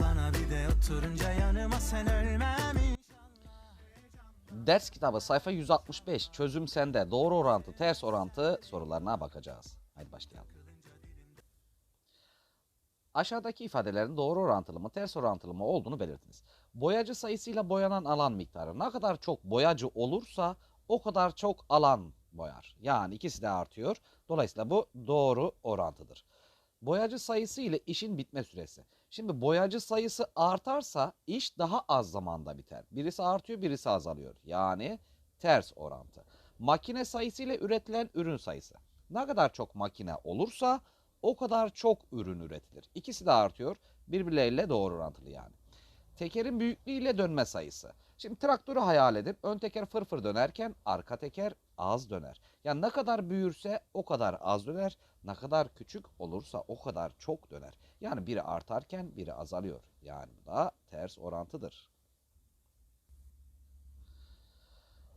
bana bir de oturunca yanıma sen ölmem Ders kitabı sayfa 165 çözüm sende doğru orantı ters orantı sorularına bakacağız. Haydi başlayalım. Aşağıdaki ifadelerin doğru orantılı mı ters orantılı mı olduğunu belirtiniz. Boyacı sayısıyla boyanan alan miktarı ne kadar çok boyacı olursa o kadar çok alan boyar. Yani ikisi de artıyor. Dolayısıyla bu doğru orantıdır. Boyacı sayısı ile işin bitme süresi. Şimdi boyacı sayısı artarsa iş daha az zamanda biter. Birisi artıyor, birisi azalıyor. Yani ters orantı. Makine sayısı ile üretilen ürün sayısı. Ne kadar çok makine olursa o kadar çok ürün üretilir. İkisi de artıyor. Birbirleriyle doğru orantılı yani. Tekerin büyüklüğü ile dönme sayısı. Şimdi traktörü hayal edin. Ön teker fırfır dönerken arka teker az döner. Yani ne kadar büyürse o kadar az döner. Ne kadar küçük olursa o kadar çok döner. Yani biri artarken biri azalıyor. Yani bu da ters orantıdır.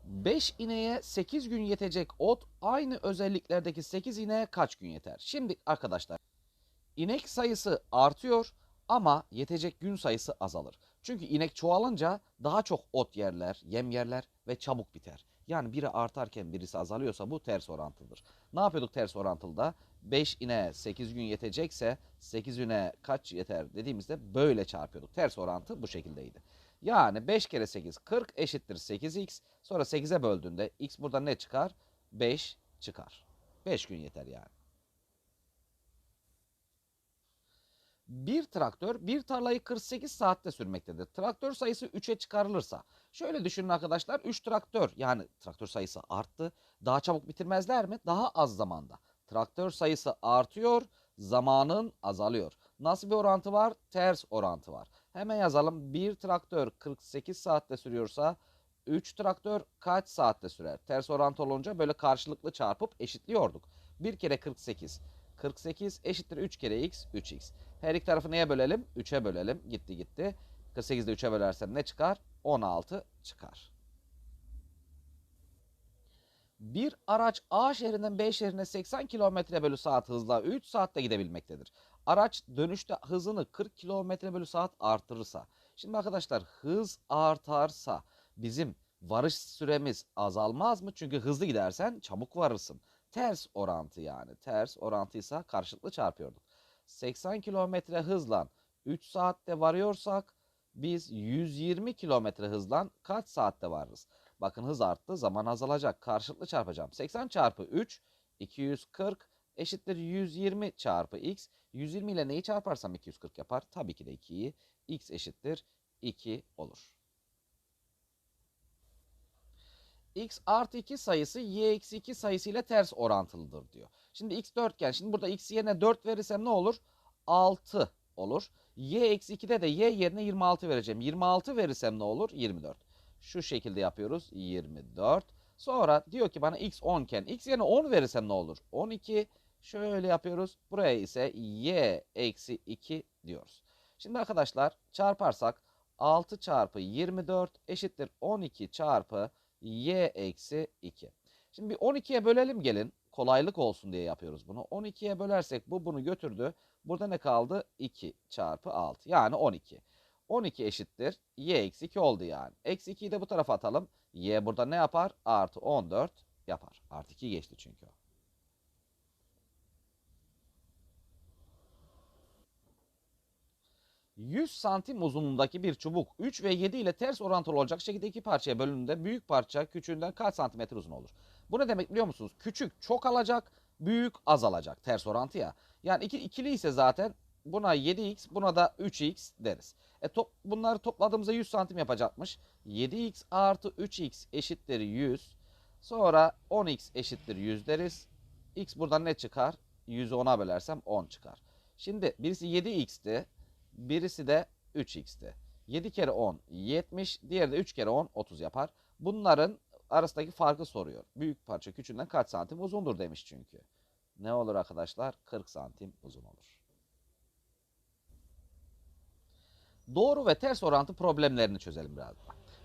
5 ineğe 8 gün yetecek ot aynı özelliklerdeki 8 ineğe kaç gün yeter? Şimdi arkadaşlar inek sayısı artıyor ama yetecek gün sayısı azalır. Çünkü inek çoğalınca daha çok ot yerler, yem yerler ve çabuk biter. Yani biri artarken birisi azalıyorsa bu ters orantılıdır. Ne yapıyorduk ters orantılıda? 5 ineğe 8 gün yetecekse 8 güne kaç yeter dediğimizde böyle çarpıyorduk. Ters orantı bu şekildeydi. Yani 5 kere 8 40 eşittir 8x. Sonra 8'e böldüğünde x burada ne çıkar? 5 çıkar. 5 gün yeter yani. Bir traktör bir tarlayı 48 saatte sürmektedir. Traktör sayısı 3'e çıkarılırsa. Şöyle düşünün arkadaşlar 3 traktör yani traktör sayısı arttı. Daha çabuk bitirmezler mi? Daha az zamanda. Traktör sayısı artıyor, zamanın azalıyor. Nasıl bir orantı var? Ters orantı var. Hemen yazalım. Bir traktör 48 saatte sürüyorsa 3 traktör kaç saatte sürer? Ters orantı olunca böyle karşılıklı çarpıp eşitliyorduk. 1 kere 48. 48 eşittir 3 kere x, 3x. Her iki tarafı neye bölelim? 3'e bölelim. Gitti gitti. 48'de 3'e bölersen ne çıkar? 16 çıkar. Bir araç A şehrinden B şehrine 80 km bölü saat hızla 3 saatte gidebilmektedir. Araç dönüşte hızını 40 km bölü saat artırırsa. Şimdi arkadaşlar hız artarsa bizim varış süremiz azalmaz mı? Çünkü hızlı gidersen çabuk varırsın. Ters orantı yani. Ters orantıysa karşılıklı çarpıyorduk. 80 kilometre hızla 3 saatte varıyorsak biz 120 kilometre hızla kaç saatte varırız? Bakın hız arttı zaman azalacak. Karşılıklı çarpacağım. 80 çarpı 3 240 eşittir 120 çarpı x. 120 ile neyi çarparsam 240 yapar? Tabii ki de 2'yi. x eşittir 2 olur. X artı 2 sayısı y eksi 2 sayısı ile ters orantılıdır diyor. Şimdi x dörtgen. Şimdi burada x yerine 4 verirsem ne olur? 6 olur. y eksi 2'de de y yerine 26 vereceğim. 26 verirsem ne olur? 24. Şu şekilde yapıyoruz. 24. Sonra diyor ki bana x 10 iken x yerine 10 verirsem ne olur? 12. Şöyle yapıyoruz. Buraya ise y eksi 2 diyoruz. Şimdi arkadaşlar çarparsak 6 çarpı 24 eşittir 12 çarpı y eksi 2. Şimdi bir 12'ye bölelim gelin. Kolaylık olsun diye yapıyoruz bunu. 12'ye bölersek bu bunu götürdü. Burada ne kaldı? 2 çarpı 6 yani 12. 12 eşittir y eksi 2 oldu yani. Eksi 2'yi de bu tarafa atalım. y burada ne yapar? Artı 14 yapar. Artı 2 geçti çünkü. ...100 santim uzunluğundaki bir çubuk 3 ve 7 ile ters orantılı olacak şekilde iki parçaya bölündüğünde büyük parça küçüğünden kaç santimetre uzun olur? Bu ne demek biliyor musunuz? Küçük çok alacak, büyük az alacak. Ters orantı ya. Yani iki, ikili ise zaten buna 7x buna da 3x deriz. E top, bunları topladığımızda 100 santim yapacakmış. 7x artı 3x eşittir 100. Sonra 10x eşittir 100 deriz. x buradan ne çıkar? 100'ü 10'a bölersem 10 çıkar. Şimdi birisi 7x'ti. Birisi de 3x'ti. 7 kere 10 70. Diğeri de 3 kere 10 30 yapar. Bunların arasındaki farkı soruyor. Büyük parça küçüğünden kaç santim uzundur demiş çünkü. Ne olur arkadaşlar? 40 santim uzun olur. Doğru ve ters orantı problemlerini çözelim biraz.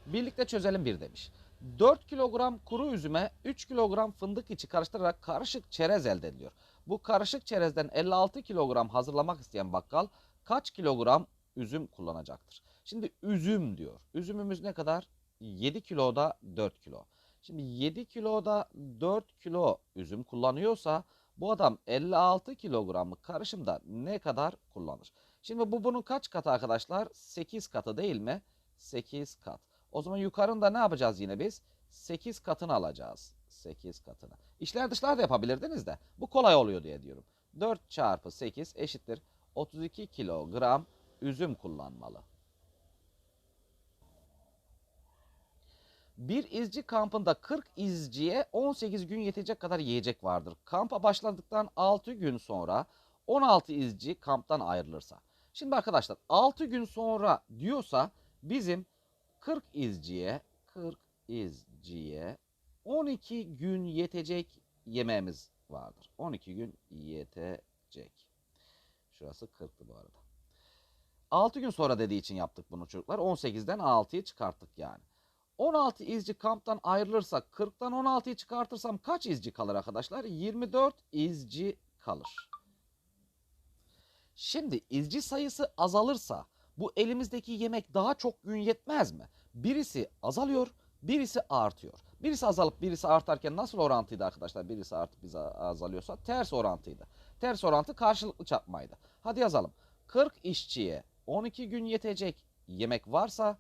Birlikte çözelim bir demiş. 4 kilogram kuru üzüme 3 kilogram fındık içi karıştırarak karışık çerez elde ediliyor. Bu karışık çerezden 56 kilogram hazırlamak isteyen bakkal kaç kilogram üzüm kullanacaktır. Şimdi üzüm diyor. Üzümümüz ne kadar? 7 kiloda 4 kilo. Şimdi 7 kiloda 4 kilo üzüm kullanıyorsa bu adam 56 kilogramlık karışımda ne kadar kullanır? Şimdi bu bunun kaç katı arkadaşlar? 8 katı değil mi? 8 kat. O zaman yukarında ne yapacağız yine biz? 8 katını alacağız. 8 katını. İşler dışlar da yapabilirdiniz de. Bu kolay oluyor diye diyorum. 4 çarpı 8 eşittir 32 kilogram üzüm kullanmalı. Bir izci kampında 40 izciye 18 gün yetecek kadar yiyecek vardır. Kampa başladıktan 6 gün sonra 16 izci kamptan ayrılırsa. Şimdi arkadaşlar 6 gün sonra diyorsa bizim 40 izciye 40 izciye 12 gün yetecek yemeğimiz vardır. 12 gün yetecek. Şurası 40'tı bu arada. 6 gün sonra dediği için yaptık bunu çocuklar. 18'den 6'yı çıkarttık yani. 16 izci kamptan ayrılırsa 40'tan 16'yı çıkartırsam kaç izci kalır arkadaşlar? 24 izci kalır. Şimdi izci sayısı azalırsa bu elimizdeki yemek daha çok gün yetmez mi? Birisi azalıyor, birisi artıyor. Birisi azalıp birisi artarken nasıl orantıydı arkadaşlar? Birisi artıp birisi azalıyorsa ters orantıydı. Ters orantı karşılıklı çarpmaydı. Hadi yazalım. 40 işçiye 12 gün yetecek yemek varsa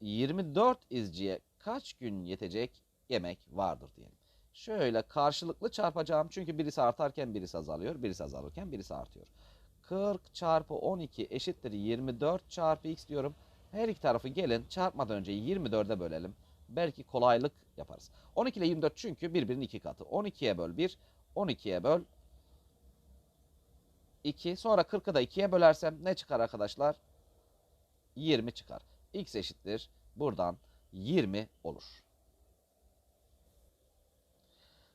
24 izciye kaç gün yetecek yemek vardır diyelim. Şöyle karşılıklı çarpacağım çünkü birisi artarken birisi azalıyor, birisi azalırken birisi artıyor. 40 çarpı 12 eşittir 24 çarpı x diyorum. Her iki tarafı gelin çarpmadan önce 24'e bölelim. Belki kolaylık yaparız. 12 ile 24 çünkü birbirinin iki katı. 12'ye böl 1, 12'ye böl 2. Sonra 40'ı da 2'ye bölersem ne çıkar arkadaşlar? 20 çıkar. x eşittir. Buradan 20 olur.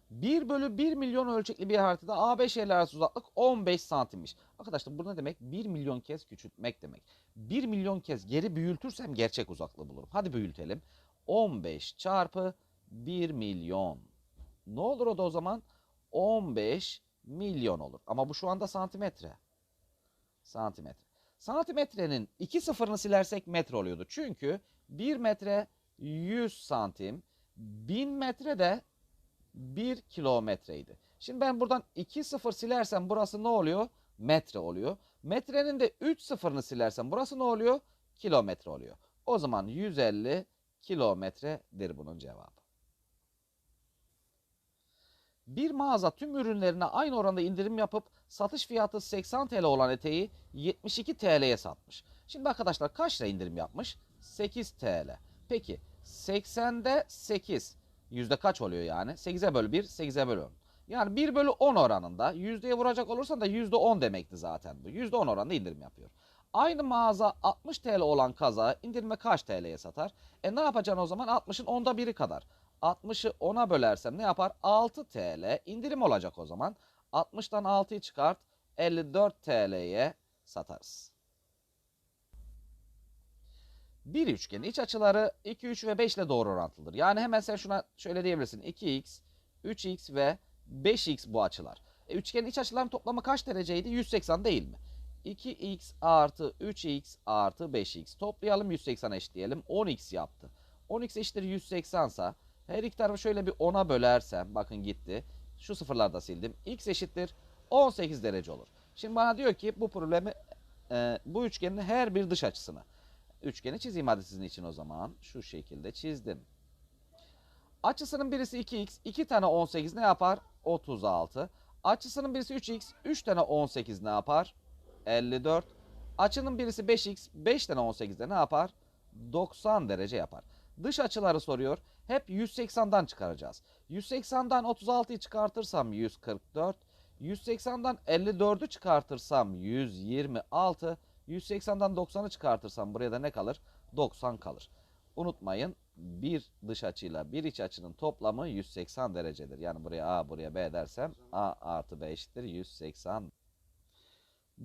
1 bölü 1 milyon ölçekli bir haritada A5 şehirler arası uzaklık 15 santimmiş. Arkadaşlar bu ne demek? 1 milyon kez küçültmek demek. 1 milyon kez geri büyütürsem gerçek uzaklığı bulurum. Hadi büyütelim. 15 çarpı 1 milyon. Ne olur o da o zaman? 15 milyon olur. Ama bu şu anda santimetre. Santimetre. Santimetrenin iki sıfırını silersek metre oluyordu. Çünkü 1 metre 100 santim, 1000 metre de 1 kilometreydi. Şimdi ben buradan 2 sıfır silersem burası ne oluyor? Metre oluyor. Metrenin de 3 sıfırını silersem burası ne oluyor? Kilometre oluyor. O zaman 150 kilometredir bunun cevabı. Bir mağaza tüm ürünlerine aynı oranda indirim yapıp satış fiyatı 80 TL olan eteği 72 TL'ye satmış. Şimdi arkadaşlar kaç lira indirim yapmış? 8 TL. Peki 80'de 8 yüzde kaç oluyor yani? 8'e böl 1, 8'e böl 10. Yani 1 bölü 10 oranında yüzdeye vuracak olursan da yüzde 10 demekti zaten bu. Yüzde 10 oranında indirim yapıyor. Aynı mağaza 60 TL olan kaza indirime kaç TL'ye satar? E ne yapacaksın o zaman? 60'ın onda biri kadar. 60'ı 10'a bölersem ne yapar? 6 TL indirim olacak o zaman. 60'tan 6'yı çıkart 54 TL'ye satarız. Bir üçgenin iç açıları 2, 3 ve 5 ile doğru orantılıdır. Yani hemen sen şuna şöyle diyebilirsin. 2x, 3x ve 5x bu açılar. E, üçgenin iç açılarının toplamı kaç dereceydi? 180 değil mi? 2x artı 3x artı 5x. Toplayalım 180 eşitleyelim. 10x yaptı. 10x eşittir 180 sa her iki tarafı şöyle bir 10'a bölersem bakın gitti. Şu sıfırları da sildim. x eşittir 18 derece olur. Şimdi bana diyor ki bu problemi e, bu üçgenin her bir dış açısını. Üçgeni çizeyim hadi sizin için o zaman. Şu şekilde çizdim. Açısının birisi 2x. 2 tane 18 ne yapar? 36. Açısının birisi 3x. 3 tane 18 ne yapar? 54. Açının birisi 5x. 5 tane 18 de ne yapar? 90 derece yapar. Dış açıları soruyor. Hep 180'dan çıkaracağız. 180'dan 36'yı çıkartırsam 144. 180'dan 54'ü çıkartırsam 126. 180'dan 90'ı çıkartırsam buraya da ne kalır? 90 kalır. Unutmayın bir dış açıyla bir iç açının toplamı 180 derecedir. Yani buraya A buraya B dersem A artı B eşittir 180.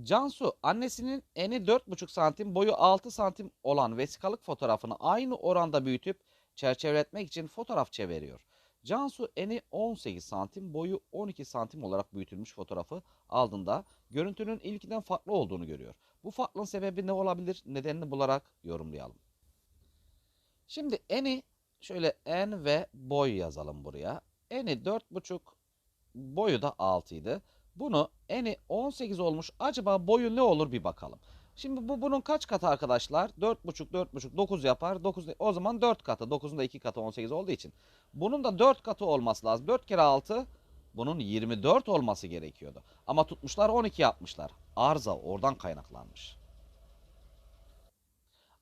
Cansu annesinin eni 4,5 santim boyu 6 santim olan vesikalık fotoğrafını aynı oranda büyütüp çerçeveletmek için fotoğraf çeviriyor. Cansu eni 18 santim boyu 12 santim olarak büyütülmüş fotoğrafı aldığında görüntünün ilkinden farklı olduğunu görüyor. Bu farklılığın sebebi ne olabilir? Nedenini bularak yorumlayalım. Şimdi eni şöyle en ve boy yazalım buraya. Eni 4,5 boyu da 6 idi. Bunu eni 18 olmuş. Acaba boyu ne olur bir bakalım. Şimdi bu bunun kaç katı arkadaşlar? 4,5 4,5 9 yapar. 9 o zaman 4 katı. 9'un da 2 katı 18 olduğu için. Bunun da 4 katı olması lazım. 4 kere 6 bunun 24 olması gerekiyordu. Ama tutmuşlar 12 yapmışlar. Arıza oradan kaynaklanmış.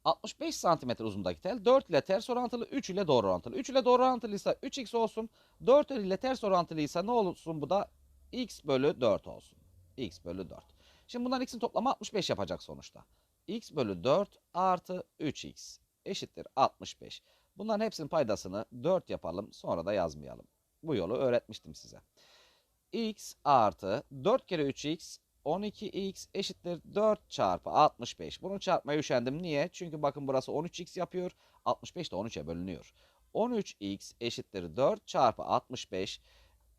65 santimetre uzundaki tel 4 ile ters orantılı 3 ile doğru orantılı. 3 ile doğru orantılıysa 3x olsun. 4 ile ters orantılıysa ne olsun bu da x bölü 4 olsun. x bölü 4. Şimdi bunların x'in toplamı 65 yapacak sonuçta. x bölü 4 artı 3x eşittir 65. Bunların hepsinin paydasını 4 yapalım sonra da yazmayalım. Bu yolu öğretmiştim size. x artı 4 kere 3x 12x eşittir 4 çarpı 65. Bunu çarpmaya üşendim. Niye? Çünkü bakın burası 13x yapıyor. 65 de 13'e bölünüyor. 13x eşittir 4 çarpı 65.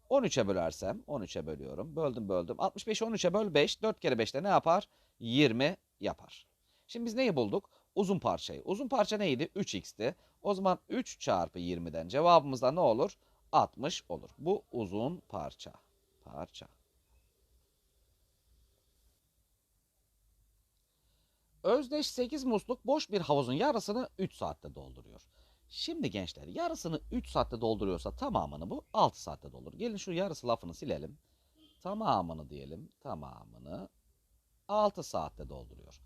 13'e bölersem 13'e bölüyorum. Böldüm böldüm. 65'i 13'e böl 5. 4 kere 5 de ne yapar? 20 yapar. Şimdi biz neyi bulduk? Uzun parçayı. Uzun parça neydi? 3x'ti. O zaman 3 çarpı 20'den cevabımız da ne olur? 60 olur. Bu uzun parça. Parça. Özdeş 8 musluk boş bir havuzun yarısını 3 saatte dolduruyor. Şimdi gençler yarısını 3 saatte dolduruyorsa tamamını bu 6 saatte doldurur. Gelin şu yarısı lafını silelim. Tamamını diyelim. Tamamını 6 saatte dolduruyor.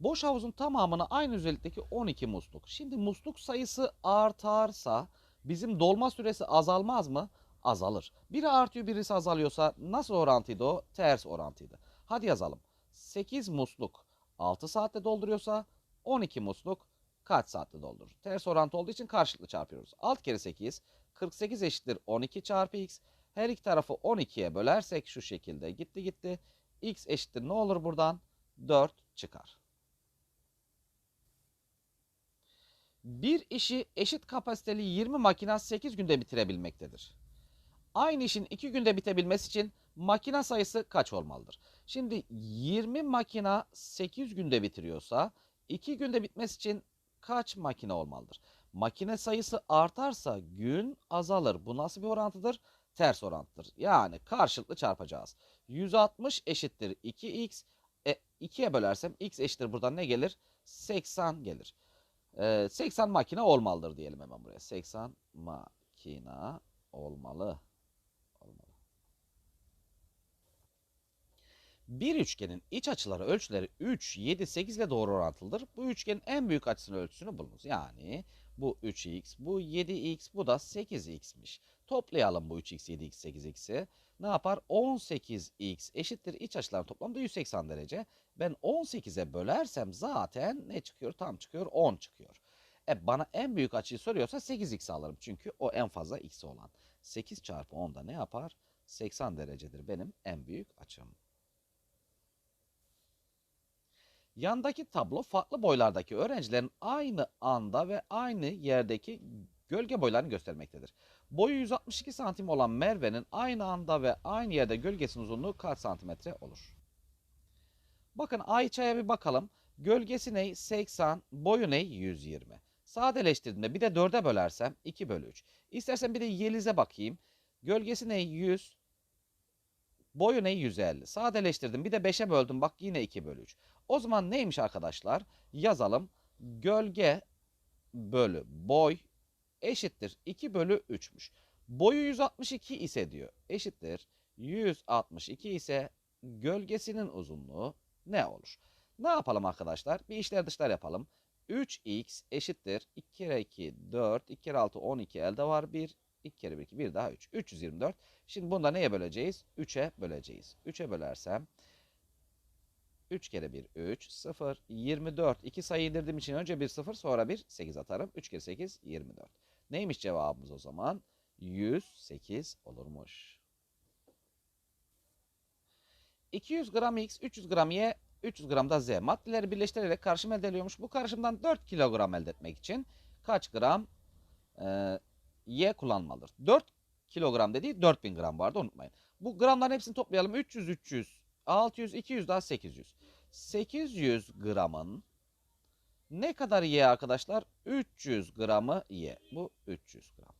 Boş havuzun tamamını aynı özellikteki 12 musluk. Şimdi musluk sayısı artarsa bizim dolma süresi azalmaz mı? Azalır. Biri artıyor birisi azalıyorsa nasıl orantıydı o? Ters orantıydı. Hadi yazalım. 8 musluk 6 saatte dolduruyorsa 12 musluk kaç saatte doldurur? Ters orantı olduğu için karşılıklı çarpıyoruz. 6 kere 8 48 eşittir 12 çarpı x. Her iki tarafı 12'ye bölersek şu şekilde gitti gitti. x eşittir ne olur buradan? 4 çıkar. Bir işi eşit kapasiteli 20 makina 8 günde bitirebilmektedir. Aynı işin 2 günde bitebilmesi için makina sayısı kaç olmalıdır? Şimdi 20 makina 8 günde bitiriyorsa 2 günde bitmesi için kaç makine olmalıdır? Makine sayısı artarsa gün azalır. Bu nasıl bir orantıdır? Ters orantıdır. Yani karşılıklı çarpacağız. 160 eşittir 2x. E, 2'ye bölersem x eşittir buradan ne gelir? 80 gelir. E, 80 makine olmalıdır diyelim hemen buraya. 80 makina olmalı. olmalı. Bir üçgenin iç açıları ölçüleri 3, 7, 8 ile doğru orantılıdır. Bu üçgenin en büyük açısının ölçüsünü bulunuz. Yani bu 3x, bu 7x, bu da 8x'miş. Toplayalım bu 3x, 7x, 8x'i. Ne yapar? 18x eşittir iç açıların toplamı da 180 derece. Ben 18'e bölersem zaten ne çıkıyor? Tam çıkıyor 10 çıkıyor. E bana en büyük açıyı soruyorsa 8x alırım. Çünkü o en fazla x'i olan. 8 çarpı 10 da ne yapar? 80 derecedir benim en büyük açım. Yandaki tablo farklı boylardaki öğrencilerin aynı anda ve aynı yerdeki gölge boylarını göstermektedir. Boyu 162 santim olan Merve'nin aynı anda ve aynı yerde gölgesinin uzunluğu kaç santimetre olur? Bakın Ayça'ya bir bakalım. Gölgesi ne? 80, boyu ne? 120. Sadeleştirdiğimde bir de 4'e bölersem 2 bölü 3. İstersen bir de Yeliz'e bakayım. Gölgesi ne? 100. Boyu ne? 150. Sadeleştirdim. Bir de 5'e böldüm. Bak yine 2 bölü 3. O zaman neymiş arkadaşlar? Yazalım. Gölge bölü boy eşittir 2 bölü 3'müş. Boyu 162 ise diyor. Eşittir 162 ise gölgesinin uzunluğu ne olur? Ne yapalım arkadaşlar? Bir işler dışlar yapalım. 3x eşittir 2 kere 2 4 2 kere 6 12 elde var 1 2 kere 1 2 1 daha 3 324. Şimdi bunu da neye böleceğiz? 3'e böleceğiz. 3'e bölersem 3 kere 1 3 0 24 2 sayı indirdiğim için önce bir 0 sonra bir 8 atarım. 3 kere 8 24. Neymiş cevabımız o zaman? 108 olurmuş. 200 gram x, 300 gram y, 300 gram da z. Maddeleri birleştirerek karışım elde ediliyormuş. Bu karışımdan 4 kilogram elde etmek için kaç gram e, y kullanmalıdır? 4 kilogram dediği 4000 gram vardı unutmayın. Bu gramların hepsini toplayalım. 300, 300, 600, 200 daha 800. 800 gramın ne kadar Y arkadaşlar? 300 gramı Y. Bu 300 gram.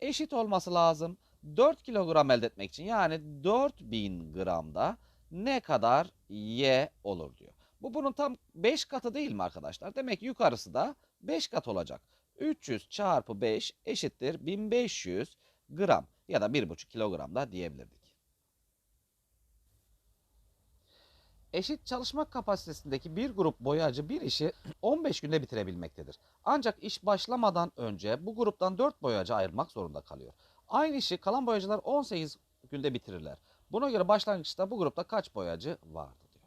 Eşit olması lazım. 4 kilogram elde etmek için yani 4000 gramda ne kadar Y olur diyor. Bu bunun tam 5 katı değil mi arkadaşlar? Demek yukarısı da 5 kat olacak. 300 çarpı 5 eşittir 1500 gram ya da 1,5 kilogram da diyebilirdik. Eşit çalışma kapasitesindeki bir grup boyacı bir işi 15 günde bitirebilmektedir. Ancak iş başlamadan önce bu gruptan 4 boyacı ayırmak zorunda kalıyor. Aynı işi kalan boyacılar 18 günde bitirirler. Buna göre başlangıçta bu grupta kaç boyacı vardı diyor.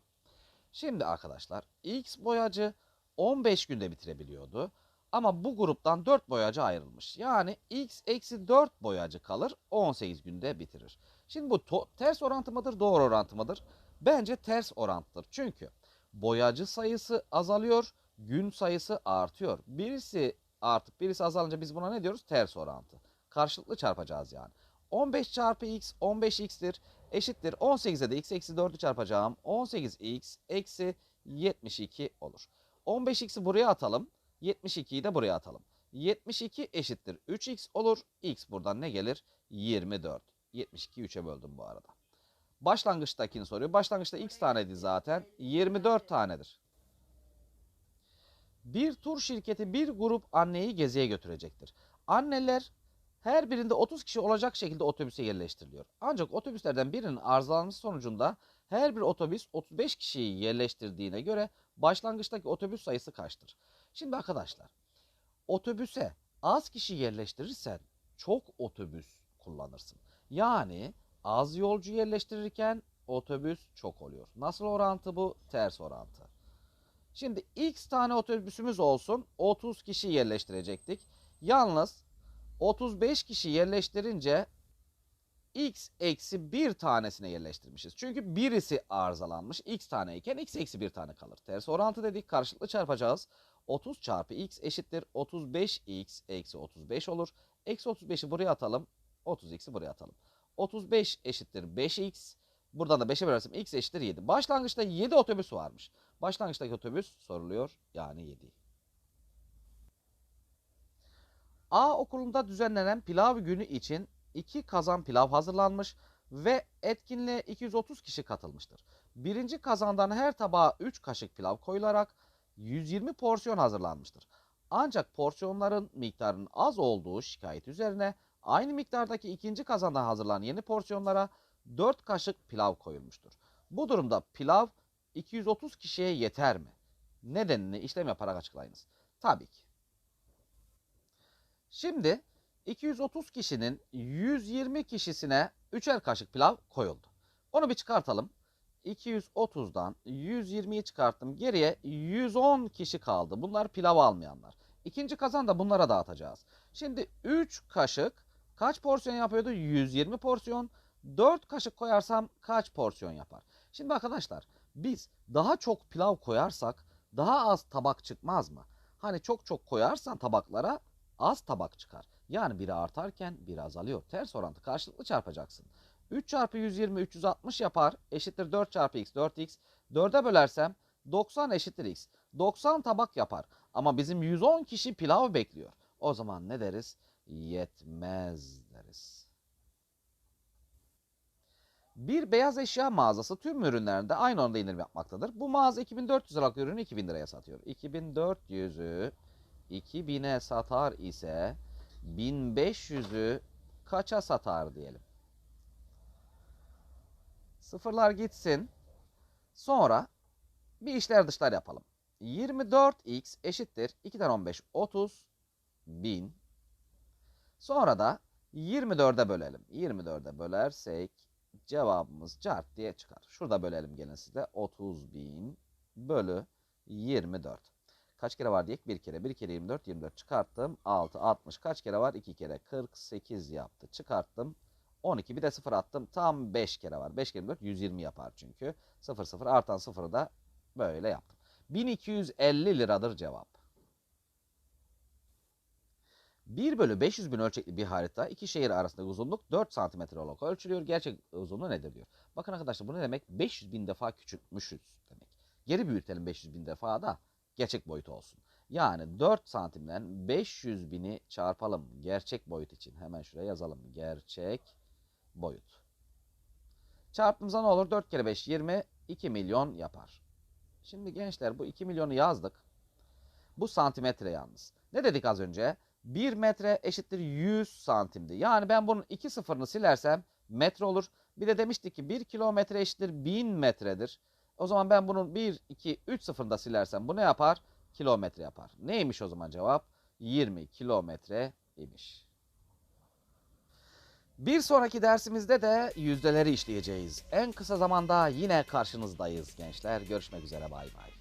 Şimdi arkadaşlar X boyacı 15 günde bitirebiliyordu. Ama bu gruptan 4 boyacı ayrılmış. Yani X eksi 4 boyacı kalır 18 günde bitirir. Şimdi bu ters orantı mıdır doğru orantı mıdır? Bence ters orantıdır. Çünkü boyacı sayısı azalıyor, gün sayısı artıyor. Birisi artıp birisi azalınca biz buna ne diyoruz? Ters orantı. Karşılıklı çarpacağız yani. 15 çarpı x 15x'tir eşittir. 18'e de x eksi 4'ü çarpacağım. 18x eksi 72 olur. 15x'i buraya atalım. 72'yi de buraya atalım. 72 eşittir 3x olur. x buradan ne gelir? 24. 72'yi 3'e böldüm bu arada. Başlangıçtakini soruyor. Başlangıçta x taneydi zaten. 24 tanedir. Bir tur şirketi bir grup anneyi geziye götürecektir. Anneler her birinde 30 kişi olacak şekilde otobüse yerleştiriliyor. Ancak otobüslerden birinin arızalanması sonucunda her bir otobüs 35 kişiyi yerleştirdiğine göre başlangıçtaki otobüs sayısı kaçtır? Şimdi arkadaşlar otobüse az kişi yerleştirirsen çok otobüs kullanırsın. Yani az yolcu yerleştirirken otobüs çok oluyor. Nasıl orantı bu? Ters orantı. Şimdi x tane otobüsümüz olsun 30 kişi yerleştirecektik. Yalnız 35 kişi yerleştirince x eksi bir tanesine yerleştirmişiz. Çünkü birisi arızalanmış. x taneyken x eksi bir tane kalır. Ters orantı dedik. Karşılıklı çarpacağız. 30 çarpı x eşittir 35x eksi 35 olur. Eksi 35'i buraya atalım. 30x'i buraya atalım. 35 eşittir 5x. Buradan da 5'e bölersem x eşittir 7. Başlangıçta 7 otobüs varmış. Başlangıçtaki otobüs soruluyor. Yani 7. A okulunda düzenlenen pilav günü için 2 kazan pilav hazırlanmış ve etkinliğe 230 kişi katılmıştır. Birinci kazandan her tabağa 3 kaşık pilav koyularak 120 porsiyon hazırlanmıştır. Ancak porsiyonların miktarının az olduğu şikayet üzerine aynı miktardaki ikinci kazandan hazırlanan yeni porsiyonlara 4 kaşık pilav koyulmuştur. Bu durumda pilav 230 kişiye yeter mi? Nedenini işlem yaparak açıklayınız. Tabii ki. Şimdi 230 kişinin 120 kişisine 3'er kaşık pilav koyuldu. Onu bir çıkartalım. 230'dan 120'yi çıkarttım. Geriye 110 kişi kaldı. Bunlar pilav almayanlar. İkinci kazan da bunlara dağıtacağız. Şimdi 3 kaşık kaç porsiyon yapıyordu? 120 porsiyon. 4 kaşık koyarsam kaç porsiyon yapar? Şimdi arkadaşlar biz daha çok pilav koyarsak daha az tabak çıkmaz mı? Hani çok çok koyarsan tabaklara az tabak çıkar. Yani biri artarken biri azalıyor. Ters orantı karşılıklı çarpacaksın. 3 çarpı 120 360 yapar. Eşittir 4 çarpı x 4x. 4'e bölersem 90 eşittir x. 90 tabak yapar. Ama bizim 110 kişi pilav bekliyor. O zaman ne deriz? Yetmez deriz. Bir beyaz eşya mağazası tüm ürünlerinde aynı oranda indirim yapmaktadır. Bu mağaza 2400 liralık ürünü 2000 liraya satıyor. 2400'ü 2000'e satar ise 1500'ü kaça satar diyelim. Sıfırlar gitsin. Sonra bir işler dışlar yapalım. 24x eşittir 2'den 15 30 bin. Sonra da 24'e bölelim. 24'e bölersek cevabımız cart diye çıkar. Şurada bölelim gene size. 30 bin bölü 24. Kaç kere var diye bir kere. Bir kere 24. 24 çıkarttım. 6 60 kaç kere var? 2 kere 48 yaptı. Çıkarttım. 12 bir de 0 attım. Tam 5 kere var. 5 kere 24 120 yapar çünkü. 0 0 artan 0'ı da böyle yaptım. 1250 liradır cevap. 1 bölü 500 bin ölçekli bir harita iki şehir arasındaki uzunluk 4 santimetre olarak ölçülüyor. Gerçek uzunluğu nedir diyor. Bakın arkadaşlar bu ne demek? 500 bin defa küçültmüşüz demek. Geri büyütelim 500 bin defa da gerçek boyut olsun. Yani 4 santimden 500 bini çarpalım gerçek boyut için. Hemen şuraya yazalım. Gerçek boyut. Çarptığımızda ne olur? 4 kere 5 20 2 milyon yapar. Şimdi gençler bu 2 milyonu yazdık. Bu santimetre yalnız. Ne dedik az önce? 1 metre eşittir 100 santimdi. Yani ben bunun iki sıfırını silersem metre olur. Bir de demiştik ki 1 kilometre eşittir 1000 metredir. O zaman ben bunun 1, 2, 3 sıfırını da silersem bu ne yapar? Kilometre yapar. Neymiş o zaman cevap? 20 kilometre imiş. Bir sonraki dersimizde de yüzdeleri işleyeceğiz. En kısa zamanda yine karşınızdayız gençler. Görüşmek üzere bay bay.